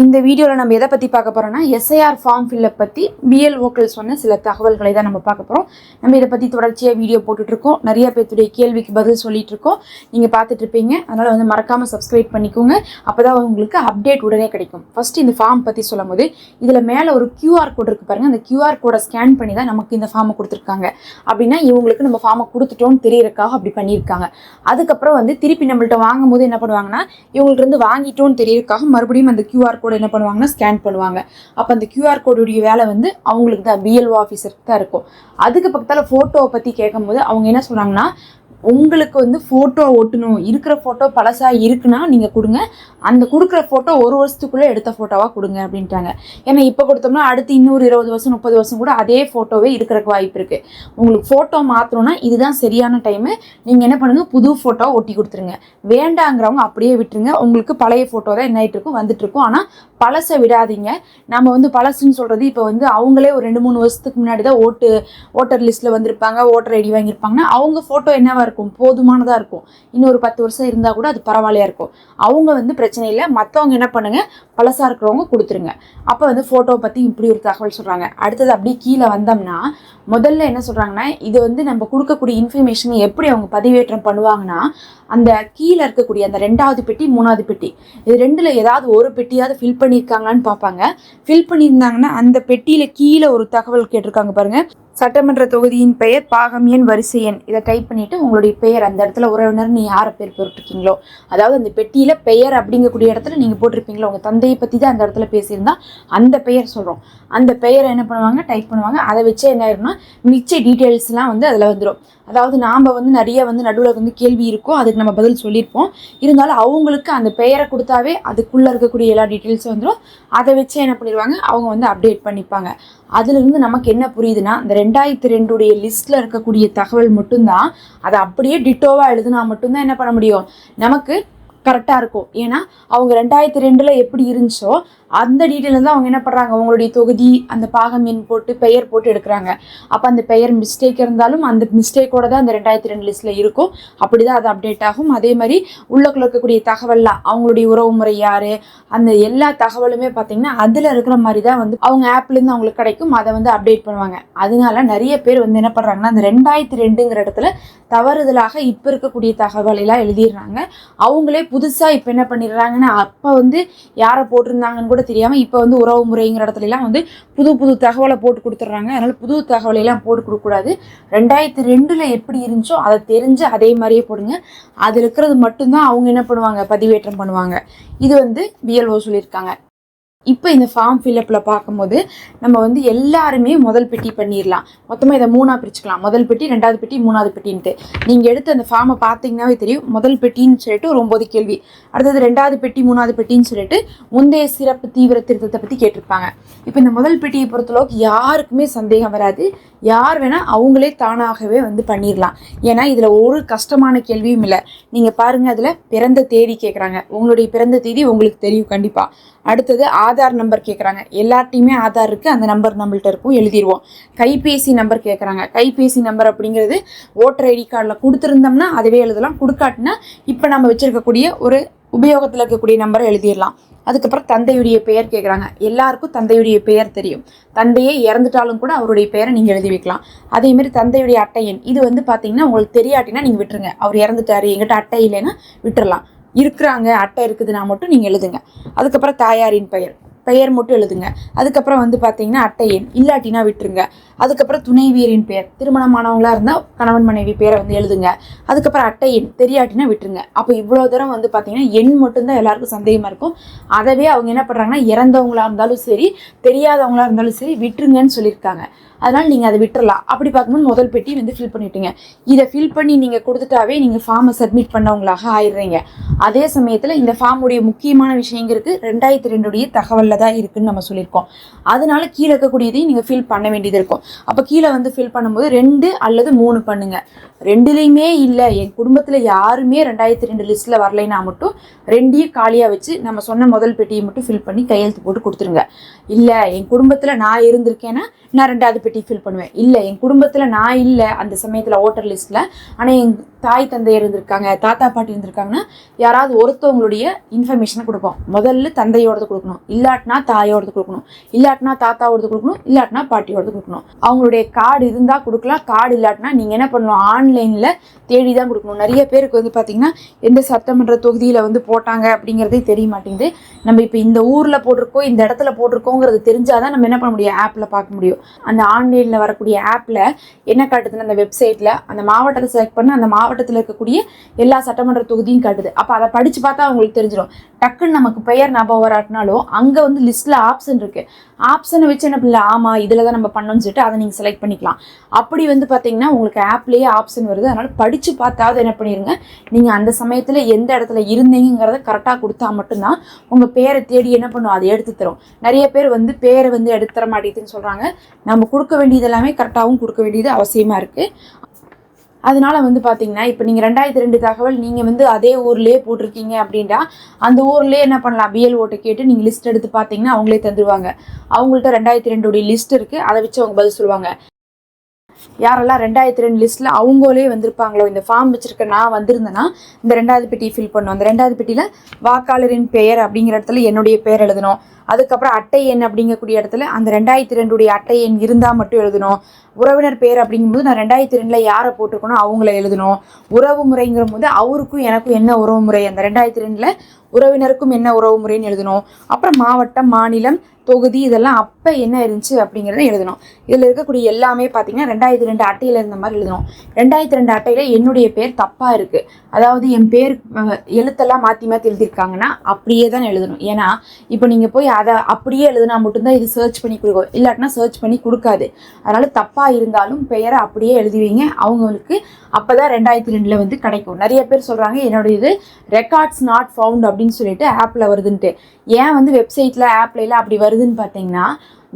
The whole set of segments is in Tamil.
இந்த வீடியோவில் நம்ம எதை பற்றி பார்க்க போகிறோம்னா எஸ்ஐஆர் ஃபார்ம் ஃபில்லை பற்றி பிஎல்ஓக்கள் சொன்ன சில தகவல்களை தான் நம்ம பார்க்க போகிறோம் நம்ம இதை பற்றி தொடர்ச்சியாக வீடியோ போட்டுட்ருக்கோம் நிறைய பேர்த்துடைய கேள்விக்கு பதில் சொல்லிகிட்டு இருக்கோம். நீங்கள் பார்த்துட்டு இருப்பீங்க. அதனால் வந்து மறக்காமல் சப்ஸ்கிரைப் பண்ணிக்கோங்க. அப்போ தான் உங்களுக்கு அப்டேட் உடனே கிடைக்கும். ஃபஸ்ட்டு இந்த ஃபார்ம் பற்றி சொல்லும் போது இதில் மேலே ஒரு கியூஆர் கோட் இருக்குது பாருங்கள் அந்த கியூஆர் கோடை ஸ்கேன் பண்ணி தான் நமக்கு இந்த ஃபார்மை கொடுத்துருக்காங்க. அப்படின்னா இவங்களுக்கு நம்ம ஃபார்மை கொடுத்துட்டோம்னு தெரியறதுக்காக அப்படி பண்ணியிருக்காங்க. அதுக்கப்புறம் வந்து திருப்பி நம்மள்ட்ட வாங்கும்போது என்ன பண்ணுவாங்கன்னா இவங்களுக்கு இருந்து வாங்கிட்டோம்னு தெரியறக்காக மறுபடியும் அந்த கியூஆர் கோடு என்ன பண்ணுவாங்கன்னா ஸ்கேன் பண்ணுவாங்க. அப்போ அந்த கியூஆர் கோடுடைய வேலை வந்து அவங்களுக்கு தான் பிஎல்ஓ ஆஃபீஸருக்கு தான் இருக்கும். அதுக்கு பக்கத்தில் ஃபோட்டோவை பற்றி கேட்கும்போது அவங்க என்ன சொல்கிறாங்கன்னா உங்களுக்கு வந்து ஃபோட்டோ ஒட்டணும் இருக்கிற ஃபோட்டோ பழசாக இருக்குன்னா நீங்கள் கொடுங்க. அந்த கொடுக்குற ஃபோட்டோ ஒரு வருஷத்துக்குள்ளே எடுத்த ஃபோட்டோவாக கொடுங்க அப்படின்ட்டாங்க. ஏன்னா இப்போ கொடுத்தோம்னா அடுத்து இன்னொரு இருபது வருஷம் முப்பது வருஷம் கூட அதே ஃபோட்டோவே இருக்கிறக்கு வாய்ப்பு இருக்குது உங்களுக்கு ஃபோட்டோ மாற்றணும்னா இதுதான் சரியான டைமு நீங்கள் என்ன பண்ணுங்கள் புது ஃபோட்டோ ஒட்டி கொடுத்துருங்க. வேண்டாங்கிறவங்க அப்படியே விட்டுருங்க. உங்களுக்கு பழைய ஃபோட்டோ தான் என்ன ஆகிட்டு இருக்கும்? வந்துட்டு இருக்கும். ஆனால் பழசை விடாதீங்க. நம்ம வந்து பழசுன்னு சொல்கிறது இப்போ வந்து அவங்களே ஒரு ரெண்டு மூணு வருஷத்துக்கு முன்னாடி தான் ஓட்டு ஓட்டர் லிஸ்ட்டில் வந்திருப்பாங்க ஓட்டர் ஐடி வாங்கியிருப்பாங்கன்னா அவங்க ஃபோட்டோ என்னவாக இருக்கும் போதுமானதாக இருக்கும். இன்னொரு பத்து வருஷம் இருந்தால் கூட அது பரவாயில்லையா இருக்கும். அவங்க வந்து பிரச்சனை இல்லை மற்றவங்க என்ன பண்ணுங்கள் பழசாக இருக்கிறவங்க கொடுத்துருங்க. அப்போ வந்து ஃபோட்டோவை பற்றி இப்படி ஒரு தகவல் சொல்கிறாங்க அடுத்தது அப்படியே கீழே வந்தோம்னா முதல்ல என்ன சொல்கிறாங்கன்னா இது வந்து நம்ம கொடுக்கக்கூடிய இன்ஃபர்மேஷனை எப்படி அவங்க பதிவேற்றம் பண்ணுவாங்கன்னா அந்த கீழே இருக்கக்கூடிய அந்த ரெண்டாவது பெட்டி மூணாவது பெட்டி இது ரெண்டில் ஏதாவது ஒரு பெட்டியாவது ஃபில் பண்ணியிருக்காங்களான்னு பார்ப்பாங்க. ஃபில் பண்ணியிருந்தாங்கன்னா அந்த பெட்டியில் கீழே ஒரு தகவல் கேட்டிருக்காங்க பாருங்கள் சட்டமன்ற தொகுதியின் பெயர் பாகம் எண் வரிசை எண். இதை டைப் பண்ணிவிட்டு உங்களுடைய பெயர் அந்த இடத்துல உறவினர் நீ யாரை பேர் போட்டிருக்கீங்களோ. அதாவது அந்த பெட்டியில் பெயர் அப்படிங்கக்கூடிய இடத்துல நீங்கள் போட்டிருப்பீங்களோ. உங்கள் தந்தையை பற்றி தான் அந்த இடத்துல பேசியிருந்தா அந்த பெயர் சொல்கிறோம் அந்த பெயரை என்ன பண்ணுவாங்க? டைப் பண்ணுவாங்க. அதை வச்சு என்ன ஆயிரும்னா மிச்ச டீட்டெயில்ஸ்லாம் வந்து அதில் வந்துடும் அதாவது நாம் வந்து நிறைய வந்து நடுவில் வந்து கேள்வி இருக்கும் அதுக்கு நம்ம பதில் சொல்லியிருப்போம். இருந்தாலும் அவங்களுக்கு அந்த பெயரை கொடுத்தாவே அதுக்குள்ளே இருக்கக்கூடிய எல்லா டீட்டெயில்ஸும் வந்துடும் அதை வச்சு என்ன பண்ணிடுவாங்க அவங்க வந்து அப்டேட் பண்ணிப்பாங்க. அதுலேருந்து நமக்கு என்ன புரியுதுன்னா இந்த ரெண்டாயிரத்தி ரெண்டுடைய லிஸ்ட்டில் இருக்கக்கூடிய தகவல் மட்டும்தான் அதை அப்படியே டிட்டோவாக எழுதுனா மட்டும்தான் என்ன பண்ண முடியும்? நமக்கு கரெக்டாக இருக்கும். ஏன்னா அவங்க ரெண்டாயிரத்தி ரெண்டில் எப்படி இருந்துச்சோ அந்த டீட்டெயில் தான் அவங்க என்ன பண்ணுறாங்க அவங்களுடைய தொகுதி அந்த பாகம் எண் போட்டு பெயர் போட்டு எடுக்கிறாங்க. அப்போ அந்த பெயர் மிஸ்டேக் இருந்தாலும் அந்த மிஸ்டேக்கோட தான் அந்த ரெண்டாயிரத்தி ரெண்டு லிஸ்ட்டில் இருக்கும். அப்படி தான் அது அப்டேட் ஆகும். அதே மாதிரி உள்ளக்குள்ள இருக்கக்கூடிய தகவல்லாம் அவங்களுடைய உறவு முறை யார் அந்த எல்லா தகவலுமே பார்த்திங்கன்னா அதில் இருக்கிற மாதிரி தான் வந்து அவங்க ஆப்லேருந்து அவங்களுக்கு கிடைக்கும். அதை வந்து அப்டேட் பண்ணுவாங்க. அதனால நிறைய பேர் வந்து என்ன பண்ணுறாங்கன்னா அந்த ரெண்டாயிரத்தி ரெண்டுங்கிற இடத்துல தவறுதலாக இப்போ இருக்கக்கூடிய தகவலெல்லாம் எழுதிடுறாங்க. அவங்களே புதுசாக இப்போ என்ன பண்ணிடுறாங்கன்னா அப்போ வந்து யாரை போட்டிருந்தாங்கன்னு கூட தெரியாமல் இப்போ வந்து உறவு முறைங்கிற இடத்துலலாம் வந்து புது புது தகவலை போட்டு கொடுத்துட்றாங்க. அதனால் புது தகவலையெல்லாம் போட்டு கொடுக்கக்கூடாது ரெண்டாயிரத்தி ரெண்டில் எப்படி இருந்துச்சோ அதை தெரிஞ்சு அதே மாதிரியே போடுங்க. அதில் இருக்கிறது மட்டும்தான் அவங்க என்ன பண்ணுவாங்க? பதிவேற்றம் பண்ணுவாங்க. இது வந்து பிஎல்ஓ சொல்லியிருக்காங்க. இப்போ இந்த ஃபார்ம் ஃபில்அப்பில் பார்க்கும்போது நம்ம வந்து எல்லாருமே முதல் பெட்டி பண்ணிடலாம் மொத்தமாக இதை மூணாக பிரிச்சுக்கலாம். முதல் பெட்டி ரெண்டாவது பெட்டி மூணாவது பெட்டின்ட்டு. நீங்கள் எடுத்து அந்த ஃபார்மை பார்த்தீங்கன்னாவே தெரியும். முதல் பெட்டின்னு சொல்லிட்டு ஒரு ஒம்பது கேள்வி. அடுத்தது ரெண்டாவது பெட்டி மூணாவது பெட்டின்னு சொல்லிட்டு முந்தைய சிறப்பு தீவிர திருத்தத்தை பற்றி கேட்டிருப்பாங்க. இப்போ இந்த முதல் பெட்டியை பொறுத்தளவுக்கு யாருக்குமே சந்தேகம் வராது. யார் வேணால் அவங்களே தானாகவே வந்து பண்ணிடலாம் ஏன்னா இதில் ஒரு கஷ்டமான கேள்வியும் இல்லை. நீங்கள் பாருங்கள் அதில் பிறந்த தேதி கேட்குறாங்க உங்களுடைய பிறந்த தேதி உங்களுக்கு தெரியும் கண்டிப்பாக அடுத்தது ஆதார் நம்பர் கேட்குறாங்க எல்லார்ட்டையுமே ஆதார் இருக்குது அந்த நம்பர் நம்மள்ட்ட இருக்கும். எழுதிடுவோம் கைபேசி நம்பர் கேட்குறாங்க கைபேசி நம்பர் அப்படிங்கிறது ஓட்டர் ஐடி கார்டில் கொடுத்துருந்தோம்னா அதுவே எழுதலாம். கொடுக்காட்டினா இப்போ நம்ம வச்சுருக்கக்கூடிய ஒரு உபயோகத்தில் இருக்கக்கூடிய நம்பரை எழுதிடலாம் அதுக்கப்புறம் தந்தையுடைய பெயர் கேட்குறாங்க எல்லாருக்கும் தந்தையுடைய பெயர் தெரியும். தந்தையே இறந்துட்டாலும் கூட அவருடைய பெயரை நீங்கள் எழுதி வைக்கலாம். அதேமாரி தந்தையுடைய அட்டை எண். இது வந்து பார்த்தீங்கன்னா உங்களுக்கு தெரியாட்டினா நீங்கள் விட்டுருங்க. அவர் இறந்துட்டாரு. எங்கிட்ட அட்டை இல்லைன்னா விட்டுறலாம் இருக்கிறாங்க அட்டை இருக்குதுன்னா மட்டும் நீங்கள் எழுதுங்க. அதுக்கப்புறம் தாயாரின் பெயர். பெயர் மட்டும் எழுதுங்க. அதுக்கப்புறம் வந்து பார்த்தீங்கன்னா அட்டை எண். இல்லாட்டினா விட்டுருங்க. அதுக்கப்புறம் துணைவியரின் பெயர். திருமணமானவங்களாக இருந்தால் கணவன் மனைவி பேரை வந்து எழுதுங்க. அதுக்கப்புறம் அட்டை எண். தெரியாட்டினா விட்டுருங்க. அப்போ இவ்வளோ தூரம் வந்து பார்த்தீங்கன்னா எண் மட்டும்தான் எல்லாருக்கும் சந்தேகமாக இருக்கும். அதவே அவங்க என்ன பண்ணுறாங்கன்னா இறந்தவங்களா இருந்தாலும் சரி தெரியாதவங்களாக இருந்தாலும் சரி விட்டுருங்கன்னு சொல்லியிருக்காங்க. அதனால் நீங்கள் அதை விட்டுறலாம். அப்படி பார்க்கும்போது முதல் பெட்டி வந்து ஃபில் பண்ணிட்டீங்க. இதை ஃபில் பண்ணி நீங்கள் கொடுத்துட்டாவே நீங்கள் ஃபார்மை சப்மிட் பண்ணவங்களாக ஆயிடுறீங்க. அதே சமயத்தில் இந்த ஃபார்முடைய முக்கியமான விஷயங்கிறது ரெண்டாயிரத்தி ரெண்டுடைய தகவலில் தான் இருக்குதுன்னு நம்ம சொல்லியிருக்கோம். அதனால கீழே இருக்கக்கூடியதையும் நீங்கள் ஃபில் பண்ண வேண்டியது இருக்கும். அப்போ கீழே வந்து ஃபில் பண்ணும்போது ரெண்டு அல்லது மூணு பண்ணுங்கள் ரெண்டுலேயுமே இல்லை. என் குடும்பத்தில் யாருமே ரெண்டாயிரத்தி ரெண்டு லிஸ்ட்டில் வரலைன்னா மட்டும் ரெண்டையும் காலியாக வச்சு நம்ம சொன்ன முதல் பெட்டியை மட்டும் ஃபில் பண்ணி கையெழுத்து போட்டு கொடுத்துருங்க. இல்லை என் குடும்பத்தில் நான் இருந்திருக்கேன்னா நான் ரெண்டாவது பெட்டி ஃபில் பண்ணுவேன். இல்லை என் குடும்பத்தில் நான் இல்லை அந்த சமயத்தில் ஓட்டர் லிஸ்ட்டில் ஆனால் என் தாய் தந்தை இருந்திருக்காங்க தாத்தா பாட்டி இருந்திருக்காங்கன்னா யாராவது ஒருத்தவங்களுடைய இன்ஃபர்மேஷனை கொடுப்போம். முதல்ல தந்தையோடது கொடுக்கணும் இல்லாட்டினா தாயோடது கொடுக்கணும் இல்லாட்டினா தாத்தாவோடது கொடுக்கணும் இல்லாட்டினா பாட்டியோடது கொடுக்கணும். அவங்களுடைய கார்டு இருந்தால் கொடுக்கலாம் கார்டு இல்லாட்டினா நீங்கள் என்ன பண்ணணும் ஆன்லைனில் தேடி தான் கொடுக்கணும். நிறைய பேருக்கு வந்து பார்த்தீங்கன்னா எந்த சட்டமன்ற தொகுதியில் வந்து போட்டாங்க அப்படிங்கிறதே தெரிய மாட்டேங்குது. நம்ம இப்போ இந்த ஊரில் போட்டிருக்கோம் இந்த இடத்துல போட்டிருக்கோங்கிறது தெரிஞ்சாதான் நம்ம என்ன பண்ண முடியும்? ஆப்பில் பார்க்க முடியும். அந்த ஆன்லைனில் வரக்கூடிய ஆப்பில் என்ன காட்டுதுன்னு அந்த வெப்சைட்டில் அந்த மாவட்டத்தை செலக்ட் பண்ண அந்த மாவட்டத்தில் இருக்கக்கூடிய எல்லா சட்டமன்ற தொகுதியும் காட்டுது. அப்போ அதை படித்து பார்த்தா அவங்களுக்கு தெரிஞ்சிடும். டக்குன்னு நமக்கு பெயர் ஞாபகம் வராட்டினாலும் அங்கே வந்து லிஸ்ட்டில் ஆப்ஷன் இருக்குது ஆப்ஷனை வச்சு என்ன பண்ணல ஆமாம் இதில் தான் நம்ம பண்ணோம்னு சொல்லிட்டு அதை நீங்கள் செலக்ட் பண்ணிக்கலாம். அப்படி வந்து பார்த்தீங்கன்னா உங்களுக்கு ஆப்லேயே ஆப்ஷன் வருது. அதனால் படித்து பார்த்தாவது என்ன பண்ணிடுங்க நீங்கள் அந்த சமயத்தில் எந்த இடத்துல இருந்தீங்கிறத கரெக்டாக கொடுத்தா மட்டும்தான் உங்கள் பேரை தேடி என்ன பண்ணும்? அதை எடுத்து தரும். நிறைய பேர் வந்து பேரை வந்து எடுத்து தர மாட்டேங்குதுன்னு சொல்கிறாங்க நம்ம கொடுக்க வேண்டியது எல்லாமே கரெக்டாகவும் கொடுக்க வேண்டியது அவசியமாக இருக்குது அதனால வந்து பார்த்தீங்கன்னா இப்போ நீங்கள் ரெண்டாயிரத்தி ரெண்டு தகவல் நீங்கள் வந்து அதே ஊர்லேயே போட்டிருக்கீங்க அப்படின்னா அந்த ஊர்லேயே என்ன பண்ணலாம்? பிஎல் ஓட்டை கேட்டு நீங்கள் லிஸ்ட் எடுத்து பார்த்தீங்கன்னா அவங்களே தந்துடுவாங்க அவங்கள்ட்ட ரெண்டாயிரத்தி ரெண்டுடைய லிஸ்ட் இருக்குது அதை வச்சு அவங்க பதில் சொல்லுவாங்க. யாரெல்லாம் ரெண்டாயிரத்தி ரெண்டு லிஸ்ட்டில் அவங்களே வந்திருப்பாங்களோ இந்த ஃபார்ம் வச்சுருக்க நான் வந்திருந்தேன்னா இந்த ரெண்டாவது பெட்டி ஃபில் பண்ணும். அந்த ரெண்டாவது பெட்டியில் வாக்காளரின் பெயர் அப்படிங்கிற இடத்துல என்னுடைய பெயர் எழுதணும். அதுக்கப்புறம் அட்டை எண் அப்படிங்கக்கூடிய இடத்துல அந்த ரெண்டாயிரத்தி ரெண்டுடைய அட்டை எண் இருந்தால் மட்டும் எழுதணும். உறவினர் பேர் அப்படிங்கும்போது நான் ரெண்டாயிரத்தி ரெண்டில் யாரை போட்டிருக்கணும் அவங்கள எழுதணும். உறவு முறைங்கிற போது அவருக்கும் எனக்கும் என்ன உறவு முறை? அந்த ரெண்டாயிரத்தி ரெண்டில் உறவினருக்கும் என்ன உறவு முறைன்னு எழுதணும். அப்புறம் மாவட்டம் மாநிலம் தொகுதி இதெல்லாம் அப்போ என்ன இருந்துச்சு அப்படிங்கிறத எழுதணும். இதில் இருக்கக்கூடிய எல்லாமே பார்த்தீங்கன்னா ரெண்டாயிரத்தி ரெண்டு அட்டையில் இருந்த மாதிரி எழுதணும். ரெண்டாயிரத்தி ரெண்டு அட்டையில் என்னுடைய பேர் தப்பாக இருக்குது அதாவது என் பேர் எழுத்தெல்லாம் மாற்றி மாற்றி எழுதியிருக்காங்கன்னா அப்படியே தான் எழுதணும். ஏன்னா இப்போ நீங்கள் போய் அதை அப்படியே எழுதுனா மட்டும்தான் இது சர்ச் பண்ணி கொடுக்கும். இல்லாட்டினா சர்ச் பண்ணி கொடுக்காது. அதனால் தப்பாக இருந்தாலும் பெயரை அப்படியே எழுதி வைங்க அவங்களுக்கு அப்போ தான் ரெண்டாயிரத்தி ரெண்டில் வந்து கிடைக்கும். நிறைய பேர் சொல்கிறாங்க என்னுடைய இது ரெக்கார்ட்ஸ் நாட் ஃபவுண்ட் அப்படின்னு சொல்லிட்டு ஆப்பில் வருதுன்ட்டு. ஏன் வந்து வெப்சைட்டில் ஆப்லலாம் அப்படி வருதுன்னு பார்த்தீங்கன்னா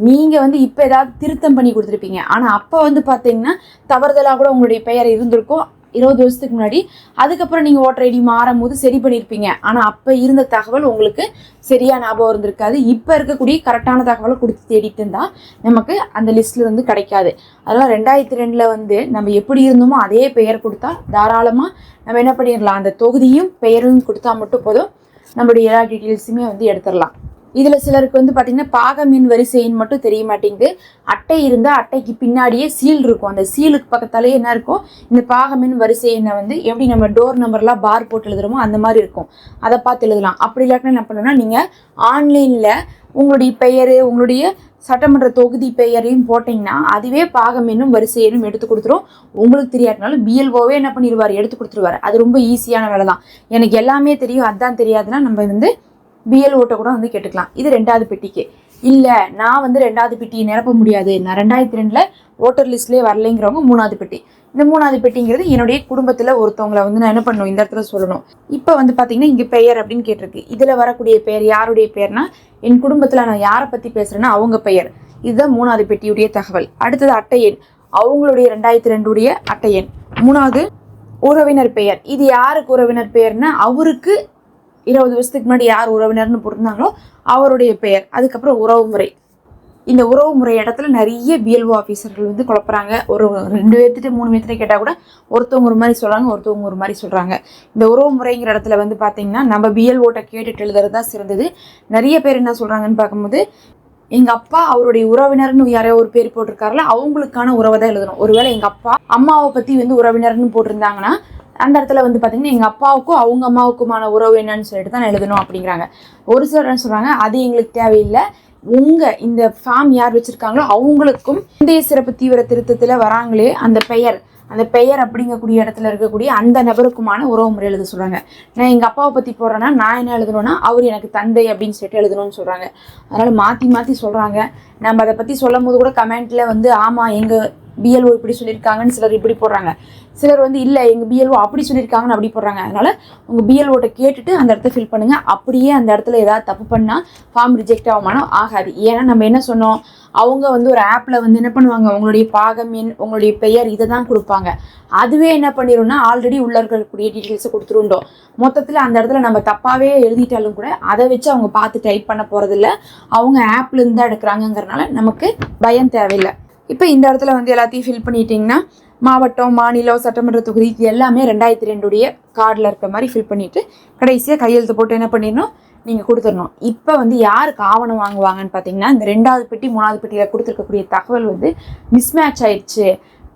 நீங்கள் வந்து இப்போ ஏதாவது திருத்தம் பண்ணி கொடுத்துருப்பீங்க. ஆனால் அப்போ வந்து பார்த்தீங்கன்னா தவறுதலாக கூட உங்களுடைய பெயர் இருந்திருக்கும். இருபது வருஷத்துக்கு முன்னாடி. அதுக்கப்புறம் நீங்கள் ஓட்டர் ஐடி மாறும் போது சரி பண்ணியிருப்பீங்க ஆனால் அப்போ இருந்த தகவல் உங்களுக்கு சரியாக ஞாபகம் இருந்திருக்காது இப்போ இருக்கக்கூடிய கரெக்டான தகவலை கொடுத்து தேடிட்டு இருந்தால் நமக்கு அந்த லிஸ்ட்டில் வந்து கிடைக்காது. அதெல்லாம் ரெண்டாயிரத்தி ரெண்டில் வந்து நம்ம எப்படி இருந்தோமோ அதே பெயர் கொடுத்தா தாராளமாக நம்ம என்ன பண்ணிடலாம்? அந்த தொகுதியும் பெயரும் கொடுத்தா மட்டும் போதும். நம்மளுடைய எல்லா டீட்டெயில்ஸுமே வந்து எடுத்துடலாம். இதில் சிலருக்கு வந்து பார்த்திங்கன்னா பாக மீன் வரிசைன்னு மட்டும் தெரிய மாட்டேங்குது. அட்டை இருந்தால் அட்டைக்கு பின்னாடியே சீல் இருக்கும். அந்த சீலுக்கு பக்கத்தாலே என்ன இருக்கும்? இந்த பாகமின் வரிசை எண்ணை வந்து எப்படி நம்ம டோர் நம்பர்லாம் பார் போட்டு எழுதுறோமோ அந்த மாதிரி இருக்கும். அதை பார்த்து எழுதலாம். அப்படி இல்லாட்டினா என்ன பண்ணணும்னா நீங்கள் ஆன்லைனில் உங்களுடைய பெயர் உங்களுடைய சட்டமன்ற தொகுதி பெயரையும் போட்டிங்கன்னா அதுவே பாகம் என்னும் வரிசை எடுத்து கொடுத்துரும். உங்களுக்கு தெரியாட்டினாலும் பிஎல்ஓவே என்ன பண்ணிடுவார்? எடுத்து கொடுத்துருவாரு. அது ரொம்ப ஈஸியான வேலை தான் எனக்கு எல்லாமே தெரியும். அதான் தெரியாதுன்னா நம்ம வந்து பிஎல்ஓட்ட கூட வந்து கேட்டுக்கலாம். இது ரெண்டாவது பெட்டிக்கு. இல்லை நான் வந்து ரெண்டாவது பெட்டியை நிரப்ப முடியாது. நான் ரெண்டாயிரத்தி ரெண்டில் ஓட்டர் லிஸ்ட்லேயே வரலைங்கிறவங்க மூணாவது பெட்டி. இந்த மூணாவது பெட்டிங்கிறது என்னுடைய குடும்பத்தில் ஒருத்தவங்களை வந்து நான் என்ன பண்ணணும்? இந்த இடத்துல சொல்லணும். இப்போ வந்து பார்த்தீங்கன்னா இங்கே பெயர் அப்படின்னு கேட்டிருக்கு. இதில் வரக்கூடிய பெயர் யாருடைய பெயர்னா என் குடும்பத்தில் நான் யாரை பற்றி பேசுகிறேன்னா அவங்க பெயர். இதுதான் மூணாவது பெட்டியுடைய தகவல். அடுத்தது அட்டை எண். அவங்களுடைய ரெண்டாயிரத்தி ரெண்டுடைய அட்டை எண். மூணாவது உறவினர் பெயர். இது யாருக்கு உறவினர் பெயர்னா அவருக்கு இருபது வருஷத்துக்கு முன்னாடி யார் உறவினர்னு போட்டிருந்தாங்களோ அவருடைய பெயர் அதுக்கப்புறம் உறவு முறை. இந்த உறவு முறை இடத்துல நிறைய பிஎல்ஓ ஆஃபீஸர்கள் வந்து குழப்புறாங்க. ஒரு ரெண்டு பேர்த்துட்டு மூணு பேர்த்துட்டு கேட்டால் கூட ஒருத்தவங்க ஒரு மாதிரி சொல்கிறாங்க ஒருத்தவங்க ஒரு மாதிரி சொல்கிறாங்க இந்த உறவு முறைங்கிற இடத்துல வந்து பார்த்தீங்கன்னா நம்ம பிஎல்ஓட்ட கேட்டுட்டு எழுதுறது தான் சிறந்தது. நிறைய பேர் என்ன சொல்கிறாங்கன்னு பார்க்கும்போது எங்கள் அப்பா அவருடைய உறவினர்னு யாரையோ ஒரு பேர் போட்டிருக்காருல அவங்களுக்கான உறவை தான் எழுதணும். ஒருவேளை எங்கள் அப்பா அம்மாவை பற்றி வந்து உறவினர்னு போட்டிருந்தாங்கன்னா அந்த இடத்துல வந்து பார்த்தீங்கன்னா எங்கள் அப்பாவுக்கும் அவங்க அம்மாவுக்குமான உறவு என்னன்னு சொல்லிட்டு தான் எழுதணும் அப்படிங்கிறாங்க. ஒரு சிலர் என்ன சொல்கிறாங்க அது எங்களுக்கு தேவையில்லை. உங்கள் இந்த ஃபார்ம் யார் வச்சுருக்காங்களோ அவங்களுக்கும் இந்திய சிறப்பு தீவிர திருத்தத்தில் வராங்களே அந்த பெயர் அந்த பெயர் அப்படிங்கக்கூடிய இடத்துல இருக்கக்கூடிய அந்த நபருக்குமான உறவு முறை எழுத சொல்கிறாங்க நான் எங்கள் அப்பாவை பற்றி போடுறேன்னா நான் என்ன எழுதணும்னா அவர் எனக்கு தந்தை அப்படின்னு சொல்லிட்டு எழுதணும்னு சொல்கிறாங்க அதனால் மாற்றி மாற்றி சொல்கிறாங்க நம்ம அதை பற்றி சொல்லும் போது கூட கமெண்ட்டில் வந்து ஆமாம் எங்கள் பிஎல்ஓ இப்படி சொல்லியிருக்காங்கன்னு சிலர் இப்படி போடுறாங்க. சிலர் வந்து இல்லை எங்கள் பிஎல்ஓ அப்படி சொல்லியிருக்காங்கன்னு அப்படி போடுறாங்க. அதனால் உங்கள் பிஎல்ஓட்ட கேட்டுட்டு அந்த இடத்த ஃபில் பண்ணுங்கள் அப்படியே அந்த இடத்துல ஏதாவது தப்பு பண்ணால் ஃபார்ம் ரிஜெக்ட் ஆகுமானோ ஆகாது. ஏன்னா நம்ம என்ன சொன்னோம்? அவங்க வந்து ஒரு ஆப்பில் வந்து என்ன பண்ணுவாங்க? உங்களுடைய பாகம் எண் உங்களுடைய பெயர் இதை தான் கொடுப்பாங்க. அதுவே என்ன பண்ணிடும்னா ஆல்ரெடி உள்ள இருக்கக்கூடிய டீட்டெயில்ஸை கொடுத்துருண்டோம் மொத்தத்தில் அந்த இடத்துல நம்ம தப்பாகவே எழுதிட்டாலும் கூட அதை வச்சு அவங்க பார்த்து டைப் பண்ண போகிறதில்ல அவங்க ஆப்லேருந்து தான் எடுக்கிறாங்கங்கிறனால நமக்கு பயம் தேவையில்லை. இப்போ இந்த இடத்துல வந்து எல்லாத்தையும் ஃபில் பண்ணிட்டீங்கன்னா மாவட்டம் மாநிலம் சட்டமன்ற தொகுதி இது எல்லாமே ரெண்டாயிரத்தி ரெண்டுடைய கார்டில் இருக்க மாதிரி ஃபில் பண்ணிவிட்டு கடைசியாக கையெழுத்து போட்டு என்ன பண்ணிடணும்? நீங்கள் கொடுத்துடணும். இப்போ வந்து யாருக்கு ஆவணம் வாங்குவாங்கன்னு பார்த்தீங்கன்னா இந்த ரெண்டாவது பெட்டி மூணாவது பெட்டியில் கொடுத்துருக்கக்கூடிய தகவல் வந்து மிஸ்மேட்ச் ஆயிடுச்சு.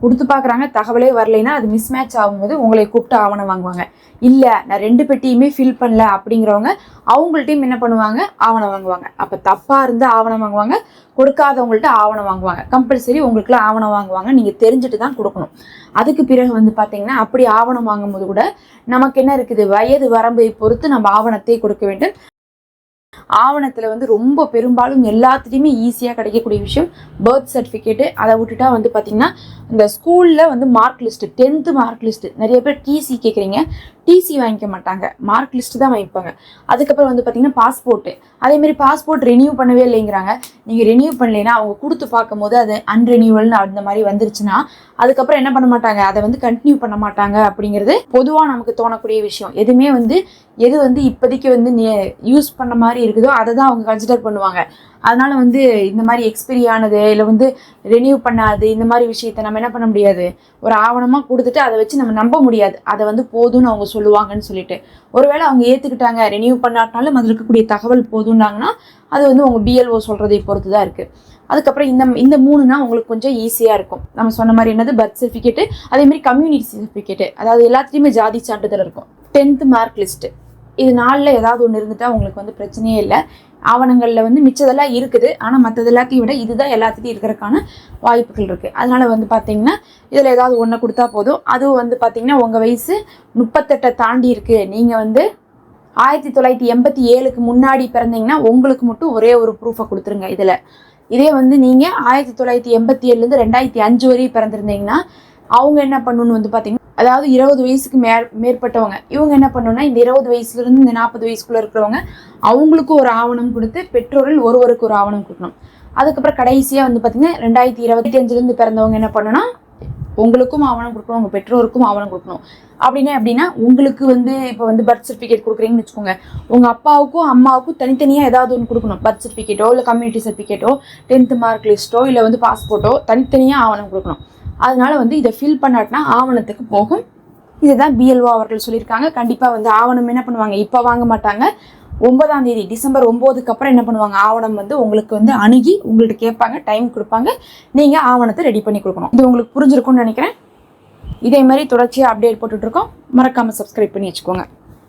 கொடுத்து பார்க்குறாங்க. தகவலே வரலைன்னா அது மிஸ்மேட்ச் ஆகும்போது உங்களை கூப்பிட்டு ஆவணம் வாங்குவாங்க. இல்லை நான் ரெண்டு பெட்டியுமே ஃபில் பண்ணல அப்படிங்கிறவங்க அவங்கள்ட்டையும் என்ன பண்ணுவாங்க? ஆவணம் வாங்குவாங்க. அப்போ தப்பாக இருந்து ஆவணம் வாங்குவாங்க. கொடுக்காதவங்கள்ட்ட ஆவணம் வாங்குவாங்க. கம்பல்சரி உங்களுக்குலாம் ஆவணம் வாங்குவாங்க. நீங்கள் தெரிஞ்சுட்டு தான் கொடுக்கணும். அதுக்கு பிறகு வந்து பார்த்தீங்கன்னா அப்படி ஆவணம் வாங்கும்போது கூட நமக்கு என்ன இருக்குது? வயது வரம்பை பொறுத்து நம்ம ஆவணத்தை கொடுக்க வேண்டும். ஆவணத்தில் வந்து ரொம்ப பெரும்பாலும் எல்லாத்துலேயுமே ஈஸியாக கிடைக்கக்கூடிய விஷயம் பர்த் சர்டிஃபிகேட்டு அதை விட்டுட்டா வந்து பார்த்திங்கன்னா இந்த ஸ்கூலில் வந்து mark list tenth mark list நிறைய பேர் டிசி கேட்குறீங்க டிசி வாங்கிக்க மாட்டாங்க. மார்க் லிஸ்ட்டு தான் வாங்கிப்பாங்க. அதுக்கப்புறம் வந்து பார்த்தீங்கன்னா பாஸ்போர்ட்டு அதேமாரி பாஸ்போர்ட் ரெனியூ பண்ணவே இல்லைங்கிறாங்க. நீங்கள் ரெனியூ பண்ணலைன்னா அவங்க கொடுத்து பார்க்கும்போது அது அன்ரெனியூவல்னு அந்த மாதிரி வந்துருச்சுன்னா அதுக்கப்புறம் என்ன பண்ண மாட்டாங்க? அதை வந்து கண்டினியூ பண்ண மாட்டாங்க அப்படிங்கிறது பொதுவாக நமக்கு தோணக்கூடிய விஷயம். எதுவுமே வந்து எது வந்து இப்போதைக்கு வந்து யூஸ் பண்ண மாதிரி இருக்குதோ அதை தான் அவங்க கன்சிடர் பண்ணுவாங்க. அதனால வந்து இந்த மாதிரி எக்ஸ்பிரி ஆனது இல்லை வந்து ரெனியூ பண்ணாது இந்த மாதிரி விஷயத்த நம்ம என்ன பண்ண முடியாது? ஒரு ஆவணமாக கொடுத்துட்டு அதை வச்சு நம்ம நம்ப முடியாது. அதை வந்து போதும்னு அவங்க சொல்லுவாங்கன்னு சொல்லிட்டு. ஒருவேளை அவங்க ஏற்றுக்கிட்டாங்க ரெனியூ பண்ணாட்டினாலும் அதில் இருக்கக்கூடிய தகவல் போதும்னாங்கன்னா அது வந்து உங்கள் பிஎல்ஓ சொல்கிறதை பொறுத்து தான் இருக்குது அதுக்கப்புறம் இந்த இந்த மூணுனா உங்களுக்கு கொஞ்சம் ஈஸியாக இருக்கும். நம்ம சொன்ன மாதிரி என்னது? பர்த் சர்டிஃபிகேட்டு அதேமாதிரி கம்யூனிட்டி சர்டிஃபிகேட்டு அதாவது எல்லாத்துலேயுமே ஜாதி சான்றிதழ் இருக்கும். டென்த்து மார்க் லிஸ்ட்டு இது நாளில் ஏதாவது ஒன்று இருந்துட்டால் உங்களுக்கு வந்து பிரச்சனையே இல்லை. ஆவணங்களில் வந்து மிச்சதெல்லாம் இருக்குது. ஆனால் மற்றது எல்லாத்தையும் விட இதுதான் எல்லாத்தையும் இருக்கிறதுக்கான வாய்ப்புகள் இருக்குது அதனால் வந்து பார்த்தீங்கன்னா இதில் ஏதாவது ஒன்று கொடுத்தா போதும். அதுவும் வந்து பார்த்தீங்கன்னா உங்கள் வயசு முப்பத்தெட்டை தாண்டி இருக்குது நீங்கள் வந்து ஆயிரத்தி தொள்ளாயிரத்தி எண்பத்தி ஏழுக்கு முன்னாடி பிறந்தீங்கன்னா உங்களுக்கு மட்டும் ஒரே ஒரு ப்ரூஃபை கொடுத்துருங்க இதில். இதே வந்து நீங்கள் ஆயிரத்தி தொள்ளாயிரத்தி எண்பத்தி ஏழுலேருந்து ரெண்டாயிரத்தி அஞ்சு வரையும் பிறந்திருந்தீங்கன்னா அவங்க என்ன பண்ணணும்னு வந்து பார்த்தீங்கன்னா அதாவது இருபது வயசுக்கு மே மேற்பட்டவங்க இவங்க என்ன பண்ணணும்னா இந்த இருபது வயசுலேருந்து இந்த நாற்பது வயசுக்குள்ளே இருக்கிறவங்க அவங்களுக்கும் ஒரு ஆவணம் கொடுத்து பெற்றோரில் ஒருவருக்கு ஒரு ஆவணம் கொடுக்கணும். அதுக்கப்புறம் கடைசியாக வந்து பார்த்திங்கன்னா ரெண்டாயிரத்தி இருபத்தி அஞ்சுலேருந்து பிறந்தவங்க என்ன பண்ணணும்னா உங்களுக்கும் ஆவணம் கொடுக்கணும் உங்கள் பெற்றோருக்கும் ஆவணம் கொடுக்கணும். அப்படின்னா எப்படின்னா உங்களுக்கு வந்து இப்போ வந்து பர்த் சர்டிஃபிகேட் கொடுக்குறீங்கன்னு வச்சுக்கோங்க. உங்கள் அப்பாவுக்கும் அம்மாவுக்கும் தனித்தனியாக ஏதாவது ஒன்று கொடுக்கணும். பர்த் சர்டிஃபிகேட்டோ இல்லை கம்யூனிட்டி சர்டிஃபிகேட்டோ டென்த்து மார்க் லிஸ்ட்டோ இல்லை வந்து பாஸ்போர்ட்டோ தனித்தனியாக ஆவணம் கொடுக்கணும். அதனால வந்து இதை ஃபில் பண்ணாட்டினா ஆவணத்துக்கு போகும். இதுதான் பிஎல்ஓ அவர்கள் சொல்லியிருக்காங்க. கண்டிப்பாக வந்து ஆவணம் என்ன பண்ணுவாங்க? இப்போ வாங்க மாட்டாங்க. ஒன்பதாம் தேதி டிசம்பர் ஒம்போதுக்கு அப்புறம் என்ன பண்ணுவாங்க? ஆவணம் வந்து உங்களுக்கு வந்து அணுகி உங்கள்கிட்ட கேட்பாங்க டைம் கொடுப்பாங்க. நீங்கள் ஆவணத்தை ரெடி பண்ணி கொடுக்கணும். இது உங்களுக்கு புரிஞ்சிருக்கும்னு நினைக்கிறேன். இதே மாதிரி தொடர்ச்சியாக அப்டேட் போட்டுட்ருக்கோம் மறக்காமல் சப்ஸ்கிரைப் பண்ணி வச்சுக்கோங்க.